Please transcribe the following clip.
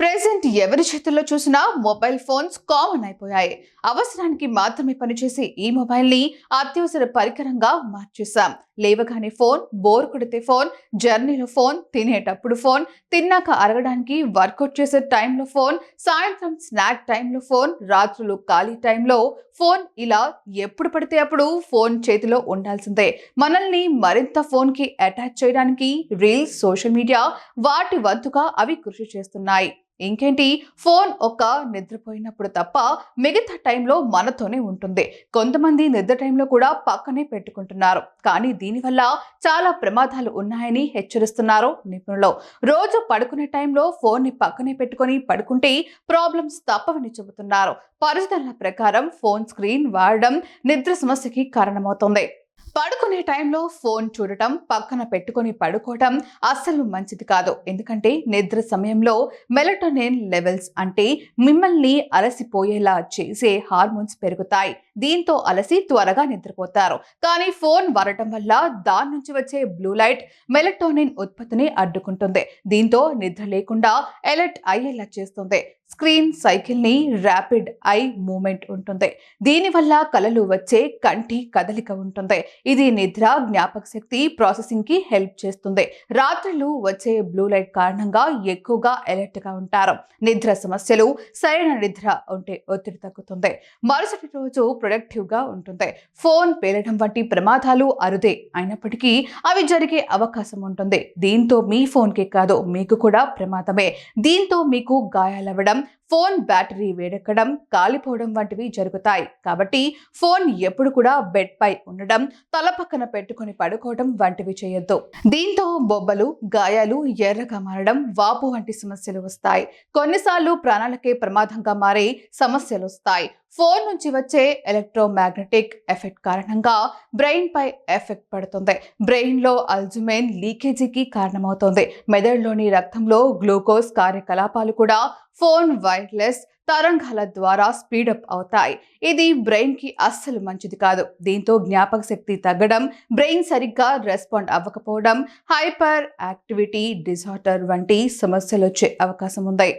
Present ఎవరి చేతుల్లో చూసినా మొబైల్ ఫోన్స్ కామన్ అయిపోయాయి. అవసరానికి మాత్రమే పనిచేసే ఈ మొబైల్ని అత్యవసర పరికరంగా మార్చేశాం. లేవగానే ఫోన్ బోర్ కొడితే ఫోన్ జర్నీలో ఫోన్ తినేటప్పుడు ఫోన్ తిన్నాక అరగడానికి వర్కౌట్ చేసే టైంలో ఫోన్ సాయంత్రం స్నాక్ టైంలో ఫోన్ రాత్రులు ఖాళీ టైంలో ఫోన్. ఇలా ఎప్పుడు పడితే అప్పుడు ఫోన్ చేతిలో ఉండాల్సిందే. మనల్ని మరింత ఫోన్కి అటాచ్ చేయడానికి రీల్స్ సోషల్ మీడియా వాటి వంతుగా అవి కృషి చేస్తున్నాయి. ఇంకేంటి? ఫోన్ ఒక నిద్రపోయినప్పుడు తప్ప మిగతా టైంలో మనతోనే ఉంటుంది. కొంతమంది నిద్ర టైంలో కూడా పక్కనే పెట్టుకుంటున్నారు. కానీ దీనివల్ల చాలా ప్రమాదాలు ఉన్నాయని హెచ్చరిస్తున్నారు నిపుణులు. రోజు పడుకునే టైంలో ఫోన్ని పక్కనే పెట్టుకొని పడుకుంటే ప్రాబ్లమ్స్ తప్పవని చెబుతున్నారు. పరిశోధనల ప్రకారం ఫోన్ స్క్రీన్ వాడడం నిద్ర సమస్యకి కారణమవుతుంది. పడుకునే టైంలో ఫోన్ చూడటం పక్కన పెట్టుకొని పడుకోవటం అస్సలు మంచిది కాదు. ఎందుకంటే నిద్ర సమయంలో మెలటోనిన్ లెవెల్స్ అంటే మిమ్మల్ని అలసిపోయేలా చేసే హార్మోన్స్ పెరుగుతాయి. దీంతో అలసి త్వరగా నిద్రపోతారు. కానీ ఫోన్ వాడటం వల్ల దాని నుంచి వచ్చే బ్లూ లైట్ మెలటోనిన్ ఉత్పత్తిని అడ్డుకుంటుంది. దీంతో నిద్ర లేకుండా ఎలర్ట్ అయ్యేలా చేస్తుంది. స్క్రీన్ సైకిల్ని ర్యాపిడ్ ఐ మూమెంట్ ఉంటుంది. దీనివల్ల కలలు వచ్చే కంటి కదలిక ఉంటుంది. ఇది నిద్ర జ్ఞాపక శక్తి ప్రాసెసింగ్కి హెల్ప్ చేస్తుంది. రాత్రులు వచ్చే బ్లూ లైట్ కారణంగా ఎక్కువగా అలర్ట్గా ఉంటారు. నిద్ర సమస్యలు సరైన నిద్ర ఉంటే ఒత్తిడి తగ్గుతుంది. మరుసటి రోజు ప్రొడక్టివ్గా ఉంటుంది. ఫోన్ పేలడం వంటి ప్రమాదాలు అరుదే అయినప్పటికీ అవి జరిగే అవకాశం ఉంటుంది. దీంతో మీ ఫోన్కి కాదు మీకు కూడా ప్రమాదమే. దీంతో మీకు గాయాలవ్వడం ఫోన్ బ్యాటరీ వేడెక్కడం కాలిపోవడం వంటివి జరుగుతాయి. కాబట్టి ఫోన్ ఎప్పుడు కూడా బెడ్ పై ఉండడం తల పక్కన పెట్టుకొని పడుకోవడం వంటివి చేయొద్దు. దీంతో బొబ్బలు గాయాలు ఎర్రగా మారడం వాపు వంటి సమస్యలు వస్తాయి. కొన్నిసార్లు ప్రాణాలకే ప్రమాదంగా మారే సమస్యలు వస్తాయి. ఫోన్ నుంచి వచ్చే ఎలక్ట్రోమాగ్నెటిక్ ఎఫెక్ట్ కారణంగా బ్రెయిన్ పై ఎఫెక్ట్ పడుతుంది. బ్రెయిన్లో అల్జుమెన్ లీకేజీకి కారణమవుతుంది. మెదడులోని రక్తంలో గ్లూకోజ్ కార్యకలాపాలు కూడా ఫోన్ వైర్లెస్ తరంగాల ద్వారా స్పీడప్ అవుతాయి. ఇది బ్రెయిన్కి అస్సలు మంచిది కాదు. దీంతో జ్ఞాపక శక్తి తగ్గడం బ్రెయిన్ సరిగ్గా రెస్పాండ్ అవ్వకపోవడం హైపర్ యాక్టివిటీ డిజార్డర్ వంటి సమస్యలు వచ్చే అవకాశం ఉంది.